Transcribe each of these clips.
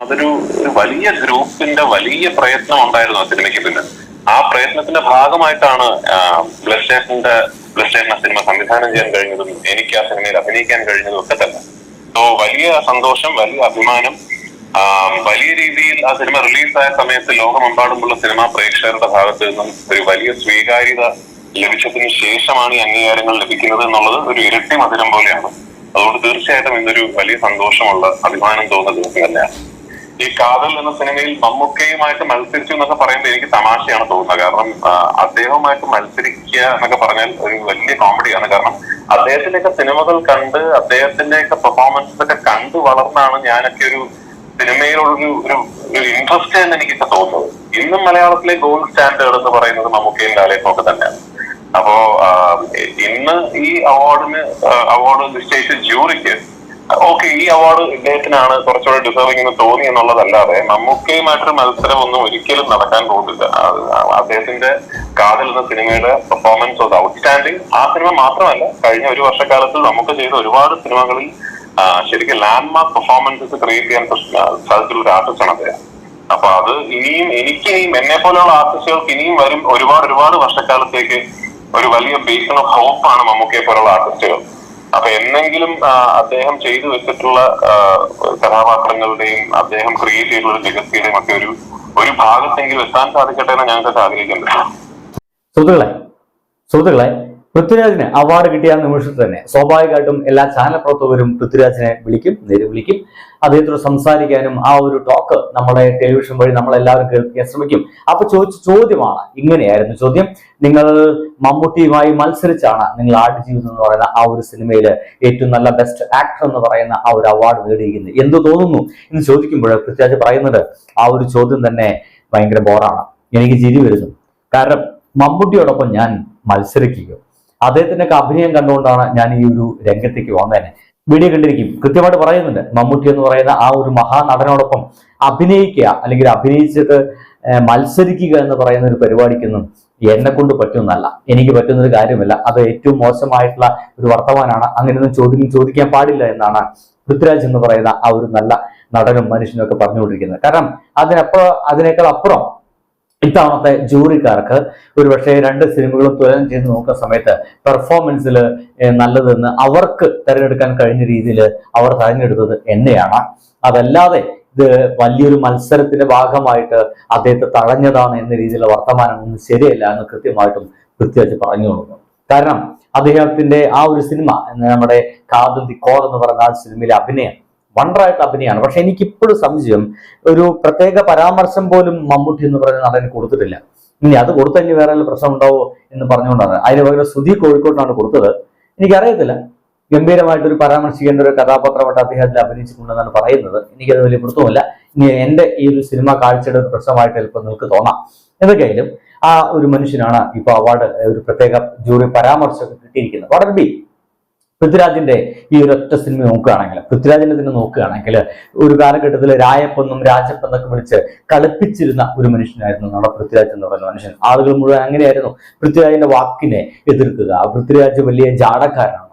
അതൊരു വലിയ ഗ്രൂപ്പിന്റെ വലിയ പ്രയത്നം ഉണ്ടായിരുന്നു ആ സിനിമയ്ക്ക് പിന്നെ ആ പ്രയത്നത്തിന്റെ ഭാഗമായിട്ടാണ് ബ്ലഡ് സ്റ്റേഷന്റെ ബ്ലഡ് സ്റ്റേഷൻ സിനിമ സംവിധാനം ചെയ്യാൻ കഴിഞ്ഞതും എനിക്ക് ആ സിനിമയിൽ അഭിനയിക്കാൻ കഴിഞ്ഞതും ഒക്കെ തന്നെ. സോ വലിയ സന്തോഷം വലിയ അഭിമാനം വലിയ രീതിയിൽ ആ സിനിമ റിലീസായ സമയത്ത് ലോകമെമ്പാടുമുള്ള സിനിമാ പ്രേക്ഷകരുടെ ഭാഗത്ത് നിന്നും ഒരു വലിയ സ്വീകാര്യത ലഭിച്ചതിന് ശേഷമാണ് ഈ അംഗീകാരങ്ങൾ ലഭിക്കുന്നത് എന്നുള്ളത് ഒരു ഇരട്ടി മധുരം പോലെയാണ്. അതുകൊണ്ട് തീർച്ചയായിട്ടും ഇന്നൊരു വലിയ സന്തോഷമുള്ള അഭിമാനം തോന്നുന്ന ദിവസം തന്നെയാണ്. ഈ കാതൽ എന്ന സിനിമയിൽ മമ്മൂക്കയുമായിട്ട് മത്സരിച്ചു എന്നൊക്കെ പറയുമ്പോൾ എനിക്ക് തമാശയാണ് തോന്നുന്നത്. കാരണം അദ്ദേഹവുമായിട്ട് മത്സരിക്കുക എന്നൊക്കെ പറഞ്ഞാൽ ഒരു വലിയ കോമഡിയാണ് കാരണം അദ്ദേഹത്തിന്റെയൊക്കെ സിനിമകൾ കണ്ട് അദ്ദേഹത്തിന്റെയൊക്കെ പെർഫോമൻസ് ഒക്കെ കണ്ടു വളർന്നാണ് ഞാനൊക്കെ ഒരു സിനിമയിലൊരു ഒരു ഒരു ഇൻട്രസ്റ്റ് എന്ന് എനിക്കൊക്കെ തോന്നുന്നത്. ഇന്നും മലയാളത്തിലെ ഗോൾഡ് സ്റ്റാൻഡേർഡ് എന്ന് പറയുന്നത് മമ്മൂക്കയും ലാലേക്കും ഒക്കെ തന്നെയാണ്. അപ്പോ ഇന്ന് ഈ അവാർഡിന് അവാർഡ് നിശ്ചയിച്ച ജൂറിക്ക് ഓക്കെ ഈ അവാർഡ് ഇദ്ദേഹത്തിനാണ് കുറച്ചുകൂടെ ഡിസേർവിംഗ് എന്ന് തോന്നി എന്നുള്ളതല്ലാതെ മമ്മൂക്കയുമായിട്ടൊരു മത്സരം ഒന്നും ഒരിക്കലും നടക്കാൻ പോകുന്നില്ല. അദ്ദേഹത്തിന്റെ കാതിൽ നിന്ന് സിനിമയുടെ പെർഫോമൻസ് വാസ് ഔട്ട്സ്റ്റാൻഡിങ് ആ സിനിമ മാത്രമല്ല കഴിഞ്ഞ ഒരു വർഷക്കാലത്ത് നമുക്ക് ചെയ്ത ഒരുപാട് സിനിമകളിൽ ശരിക്കും ശരിക്കും ലാൻഡ്മാർക്ക് പെർഫോമൻസസ് ക്രിയേറ്റ് ചെയ്യാൻ സാധിച്ചിട്ടുള്ള ഒരു ആർട്ടിസ്റ്റാണ് അദ്ദേഹം. അപ്പൊ അത് ഇനിയും എനിക്ക് ഇനിയും എന്നെ പോലെയുള്ള ആർട്ടിസ്റ്റുകൾക്ക് ഇനിയും വരും ഒരുപാട് ഒരുപാട് വർഷക്കാലത്തേക്ക് ഒരു വലിയ ബേസ് ഓഫ് ഹോപ്പാണ് മമ്മൂക്കയെ പോലുള്ള ആർട്ടിസ്റ്റുകൾ അപ്പൊ എന്നെങ്കിലും അദ്ദേഹം ചെയ്തു വെച്ചിട്ടുള്ള കഥാപാത്രങ്ങളുടെയും അദ്ദേഹം ക്രിയേറ്റ് ചെയ്തിട്ടുള്ള ഒരു ഒക്കെ ഒരു ഒരു ഭാഗത്തെങ്കിലും എത്താൻ സാധിക്കട്ടെ എന്ന് ഞങ്ങൾക്ക് ആഗ്രഹിക്കുന്നുണ്ട്. സുഹൃത്തുക്കളെ സുഹൃത്തുക്കളെ പൃഥ്വിരാജിന് അവാർഡ് കിട്ടിയ നിമിഷത്തിൽ തന്നെ സ്വാഭാവികമായിട്ടും എല്ലാ ചാനൽ പ്രവർത്തകരും പൃഥ്വിരാജിനെ വിളിക്കും നേരി വിളിക്കും. അദ്ദേഹത്തോട് സംസാരിക്കാനും ആ ഒരു ടോക്ക് നമ്മുടെ ടെലിവിഷൻ വഴി നമ്മളെല്ലാവരും കേൾപ്പിക്കാൻ ശ്രമിക്കും. അപ്പൊ ചോദിച്ച ചോദ്യമാണ് ഇങ്ങനെയായിരുന്നു ചോദ്യം. നിങ്ങൾ മമ്മൂട്ടിയുമായി മത്സരിച്ചാണ് നിങ്ങൾ ആട് ജീവിതം എന്ന് പറയുന്ന ആ ഒരു സിനിമയിൽ ഏറ്റവും നല്ല ബെസ്റ്റ് ആക്ടർ എന്ന് പറയുന്ന ആ ഒരു അവാർഡ് നേടിയിരിക്കുന്നത്. എന്ത് തോന്നുന്നു? എന്ന് ചോദിക്കുമ്പോൾ പൃഥ്വിരാജ് പറയുന്നത് ആ ഒരു ചോദ്യം തന്നെ ഭയങ്കര ബോറാണ് എനിക്ക് ചിരി വരുന്നു. കാരണം മമ്മൂട്ടിയോടൊപ്പം ഞാൻ മത്സരിക്കുക അദ്ദേഹത്തിന്റെ ഒക്കെ അഭിനയം കണ്ടുകൊണ്ടാണ് ഞാൻ ഈ ഒരു രംഗത്തേക്ക് വന്നതന്നെ വീഡിയോ കണ്ടിരിക്കും. കൃത്യമായിട്ട് പറയുന്നുണ്ട്. മമ്മൂട്ടി എന്ന് പറയുന്ന ആ ഒരു മഹാനടനോടൊപ്പം അഭിനയിക്കുക അല്ലെങ്കിൽ അഭിനയിച്ചിട്ട് മത്സരിക്കുക എന്ന് പറയുന്ന ഒരു പരിപാടിക്കൊന്നും എന്നെ കൊണ്ട് പറ്റുന്നതല്ല. എനിക്ക് പറ്റുന്ന ഒരു കാര്യമല്ല. അത് ഏറ്റവും മോശമായിട്ടുള്ള ഒരു വർത്തമാനാണ്. അങ്ങനെയൊന്നും ചോദ്യം ചോദിക്കാൻ പാടില്ല എന്നാണ് പൃഥ്വിരാജ് എന്ന് പറയുന്ന ആ ഒരു നല്ല നടനും മനുഷ്യനും ഒക്കെ പറഞ്ഞുകൊണ്ടിരിക്കുന്നത്. കാരണം അതിനപ്പുറം അതിനേക്കാൾ അപ്പുറം ഇത്തവണത്തെ ജൂറിക്കാർക്ക് ഒരുപക്ഷെ രണ്ട് സിനിമകളും തുലനം ചെയ്ത് നോക്കുന്ന സമയത്ത് പെർഫോമൻസിൽ നല്ലതെന്ന് അവർക്ക് തിരഞ്ഞെടുക്കാൻ കഴിഞ്ഞ രീതിയിൽ അവർ തിരഞ്ഞെടുത്തത് എന്നെയാണ്. അതല്ലാതെ ഇത് വലിയൊരു മത്സരത്തിന്റെ ഭാഗമായിട്ട് അദ്ദേഹത്തെ തഴഞ്ഞതാണ് എന്ന രീതിയിലുള്ള വർത്തമാനമൊന്നും ശരിയല്ല എന്ന് കൃത്യമായിട്ടും പൃഥ്വിരാജ് പറഞ്ഞു കൊടുക്കുന്നു കാരണം അദ്ദേഹത്തിന്റെ ആ ഒരു സിനിമ നമ്മുടെ കാതൽ ദി കോർ എന്ന് പറഞ്ഞ ആ സിനിമയിലെ അഭിനയം വണ്ടറായിട്ട് കമ്പനിയാണ് പക്ഷെ എനിക്ക് ഇപ്പോഴും സംശയം ഒരു പ്രത്യേക പരാമർശം പോലും മമ്മൂട്ടി എന്ന് പറയുന്ന നടന് കൊടുത്തിട്ടില്ല. ഇനി അത് കൊടുത്തതിന് വേറെ പ്രശ്നം ഉണ്ടാവോ എന്ന് പറഞ്ഞുകൊണ്ടാണ്. അതിന് പകരം സുധി കോഴിക്കോട്ടാണ് കൊടുത്തത്. എനിക്കറിയത്തില്ല. ഗംഭീരമായിട്ടൊരു പരാമർശിക്കേണ്ട ഒരു കഥാപാത്രമായിട്ട് അദ്ദേഹത്തിൽ അഭിനയിച്ചിട്ടുണ്ടെന്നാണ് പറയുന്നത്. എനിക്കത് വലിയ പിടുത്തമില്ല ഇനി എന്റെ ഈ ഒരു സിനിമ കാഴ്ചയുടെ ഒരു പ്രശ്നമായിട്ട് ചിലപ്പോൾ നിങ്ങൾക്ക് തോന്നാം. എന്തൊക്കെയായാലും ആ ഒരു മനുഷ്യനാണ് ഇപ്പൊ അവാർഡ് ഒരു പ്രത്യേക ജൂറി പരാമർശം കിട്ടിയിരിക്കുന്നത്. വാർഡർ ബി പൃഥ്വിരാജിന്റെ ഈ ഒരൊറ്റ സിനിമ നോക്കുകയാണെങ്കിൽ പൃഥ്വിരാജിന്റെ തന്നെ നോക്കുകയാണെങ്കിൽ ഒരു കാലഘട്ടത്തിൽ രായപ്പെന്നും രാജപ്പെന്നൊക്കെ വിളിച്ച് കളിപ്പിച്ചിരുന്ന ഒരു മനുഷ്യനായിരുന്നു നമ്മുടെ പൃഥ്വിരാജ് എന്ന് പറയുന്ന മനുഷ്യൻ. ആളുകൾ മുഴുവൻ അങ്ങനെയായിരുന്നു. പൃഥ്വിരാജിന്റെ വാക്കിനെ എതിർക്കുക പൃഥ്വിരാജ് വലിയ ജാടക്കാരനാണ്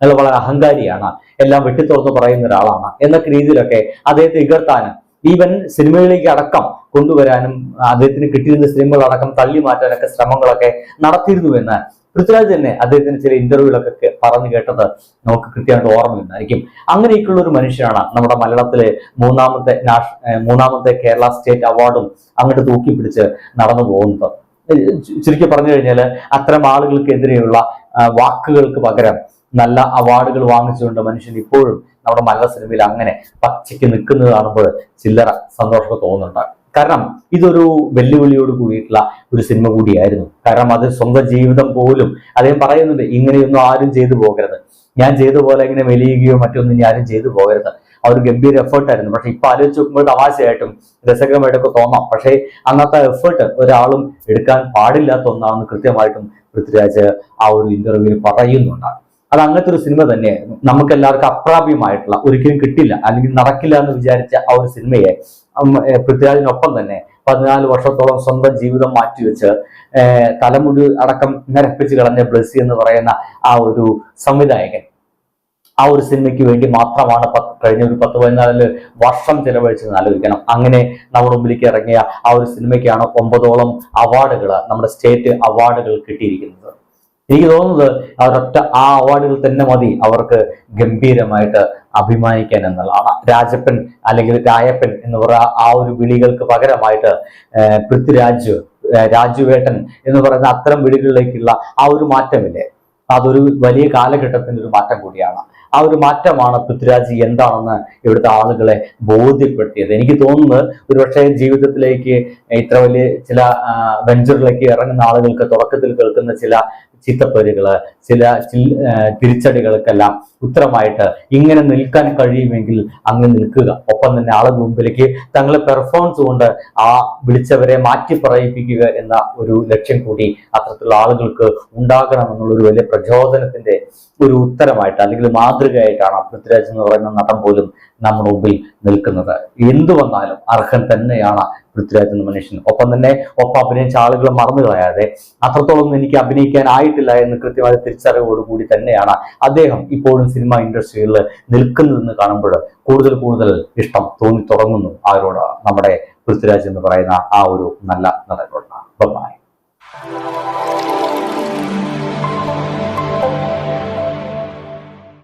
അയാൾ വളരെ അഹങ്കാരിയാണ് എല്ലാം വെട്ടിത്തുറന്ന് പറയുന്ന ഒരാളാണ് എന്നൊക്കെ രീതിയിലൊക്കെ അദ്ദേഹത്തെ ഇകർത്താനും ഈവൻ സിനിമയിലേക്ക് അടക്കം കൊണ്ടുവരാനും അദ്ദേഹത്തിന് കിട്ടിയിരുന്ന സിനിമകളടക്കം തള്ളി മാറ്റാനൊക്കെ ശ്രമങ്ങളൊക്കെ നടത്തിയിരുന്നു എന്ന് പൃഥ്വിരാജ് തന്നെ അദ്ദേഹത്തിന് ചില ഇന്റർവ്യൂകളൊക്കെ പറഞ്ഞു കേട്ടത് നമുക്ക് കൃത്യമായിട്ട് ഓർമ്മയുണ്ടായിരിക്കും. അങ്ങനെയൊക്കെയുള്ള ഒരു മനുഷ്യനാണ് നമ്മുടെ മലയാളത്തിലെ മൂന്നാമത്തെ നാഷ് മൂന്നാമത്തെ കേരള സ്റ്റേറ്റ് അവാർഡും അങ്ങോട്ട് തൂക്കി പിടിച്ച് നടന്നു പോകുന്നത്. ചുരുക്കി പറഞ്ഞു കഴിഞ്ഞാൽ അത്തരം ആളുകൾക്കെതിരെയുള്ള വാക്കുകൾക്ക് പകരം നല്ല അവാർഡുകൾ വാങ്ങിച്ചുകൊണ്ട് മനുഷ്യൻ ഇപ്പോഴും നമ്മുടെ മലയാള സിനിമയിൽ അങ്ങനെ പച്ചയ്ക്ക് നിൽക്കുന്നത് കാണുമ്പോൾ ചില്ലറ സന്തോഷമൊക്കെ തോന്നുന്നുണ്ട്. കാരണം ഇതൊരു വെല്ലുവിളിയോട് കൂടിയിട്ടുള്ള ഒരു സിനിമ കൂടിയായിരുന്നു. കാരണം അത് സ്വന്തം ജീവിതം പോലും അദ്ദേഹം പറയുന്നുണ്ട് ഇങ്ങനെയൊന്നും ആരും ചെയ്തു പോകരുത്. ഞാൻ ചെയ്ത പോലെ ഇങ്ങനെ മെലിയുകയോ മറ്റൊന്നും ഇനി ആരും ചെയ്തു പോകരുത്. ആ ഒരു ഗംഭീര എഫേർട്ടായിരുന്നു പക്ഷെ ഇപ്പൊ ആലോചിച്ച് നോക്കുമ്പോൾ തമാശയായിട്ടും രസകരമായിട്ടൊക്കെ തോന്നാം. പക്ഷേ അന്നത്തെ എഫേർട്ട് ഒരാളും എടുക്കാൻ പാടില്ലാത്ത ഒന്നാണെന്ന് കൃത്യമായിട്ടും പൃഥ്വിരാജ് ആ ഒരു ഇന്റർവ്യൂവിൽ പറയുന്നുണ്ട്. അത് അങ്ങനത്തെ ഒരു സിനിമ തന്നെയായിരുന്നു. നമുക്ക് എല്ലാവർക്കും അപ്രാപ്യമായിട്ടുള്ള ഒരിക്കലും കിട്ടില്ല അല്ലെങ്കിൽ നടക്കില്ല എന്ന് വിചാരിച്ച ആ ഒരു സിനിമയെ പൃഥ്വിരാജിനൊപ്പം തന്നെ പതിനാല് വർഷത്തോളം സ്വന്തം ജീവിതം മാറ്റിവെച്ച് തലമുടി അടക്കം നിരപ്പിച്ച് കളഞ്ഞ ബ്ലസ്സി എന്ന് പറയുന്ന ആ ഒരു സംവിധായകൻ. ആ ഒരു സിനിമയ്ക്ക് വേണ്ടി മാത്രമാണ് കഴിഞ്ഞ ഒരു പത്ത് പതിനാല് വർഷം ചെലവഴിച്ചത് ആലോചിക്കണം. അങ്ങനെ നമ്മുടെ മുമ്പിലേക്ക് ഇറങ്ങിയ ആ ഒരു സിനിമയ്ക്കാണ് ഒമ്പതോളം അവാർഡുകൾ നമ്മുടെ സ്റ്റേറ്റ് അവാർഡുകൾ കിട്ടിയിരിക്കുന്നത്. എനിക്ക് തോന്നുന്നത് അവരൊറ്റ ആ അവാർഡുകൾ തന്നെ മതി അവർക്ക് ഗംഭീരമായിട്ട് അഭിമാനിക്കാൻ എന്നുള്ളതാണ്. രാജപ്പൻ അല്ലെങ്കിൽ രായപ്പൻ എന്ന് പറയുന്ന ആ ഒരു വിളികൾക്ക് പകരമായിട്ട് പൃഥ്വിരാജ് രാജുവേട്ടൻ എന്ന് പറയുന്ന അത്തരം വിളികളിലേക്കുള്ള ആ ഒരു മാറ്റമില്ലേ? അതൊരു വലിയ കാലഘട്ടത്തിന്റെ ഒരു മാറ്റം കൂടിയാണ്. ആ ഒരു മാറ്റമാണ് പൃഥ്വിരാജ് എന്താണെന്ന് ഇവിടുത്തെ ആളുകളെ ബോധ്യപ്പെടുത്തിയത്. എനിക്ക് തോന്നുന്നത് ഒരുപക്ഷെ ജീവിതത്തിലേക്ക് ഇത്ര വലിയ ചില വെഞ്ചറിലേക്ക് ഇറങ്ങുന്ന ആളുകൾക്ക് തുടക്കത്തിൽ കേൾക്കുന്ന ചില ചീത്തപ്പേരുകൾ ചില തിരിച്ചടികൾക്കെല്ലാം ഉത്തരമായിട്ട് ഇങ്ങനെ നിൽക്കാൻ കഴിയുമെങ്കിൽ അങ്ങ് നിൽക്കുക. ഒപ്പം തന്നെ ആളെ മുമ്പിലേക്ക് തങ്ങളെ പെർഫോമൻസ് കൊണ്ട് ആ വിളിച്ചവരെ മാറ്റി പറയിപ്പിക്കുക എന്ന ഒരു ലക്ഷ്യം കൂടി അത്തരത്തിലുള്ള ആളുകൾക്ക് ഉണ്ടാകണം എന്നുള്ള ഒരു വലിയ പ്രചോദനത്തിന്റെ ഒരു ഉത്തരമായിട്ട് അല്ലെങ്കിൽ മാതൃകയായിട്ടാണ് പൃഥ്വിരാജ് എന്ന് പറയുന്ന നടൻ പോലും നമ്മുടെ മുമ്പിൽ നിൽക്കുന്നത്. എന്തു വന്നാലും അർഹൻ തന്നെയാണ് പൃഥ്വിരാജ് എന്ന മനുഷ്യൻ. ഒപ്പം തന്നെ ഒപ്പം അഭിനയിച്ച ആളുകൾ മറന്നു കളയാതെ അത്രത്തോളം എനിക്ക് അഭിനയിക്കാൻ ആയിട്ടില്ല എന്ന് കൃത്യമായ തിരിച്ചറിവോടുകൂടി തന്നെയാണ് അദ്ദേഹം ഇപ്പോഴും സിനിമ ഇൻഡസ്ട്രിയിൽ നിൽക്കുന്നതെന്ന് കാണുമ്പോൾ കൂടുതൽ കൂടുതൽ ഇഷ്ടം തോന്നി തുടങ്ങുന്നു ആരോട്? നമ്മുടെ പൃഥ്വിരാജ് എന്ന് പറയുന്ന ആ ഒരു നല്ല നടനോട്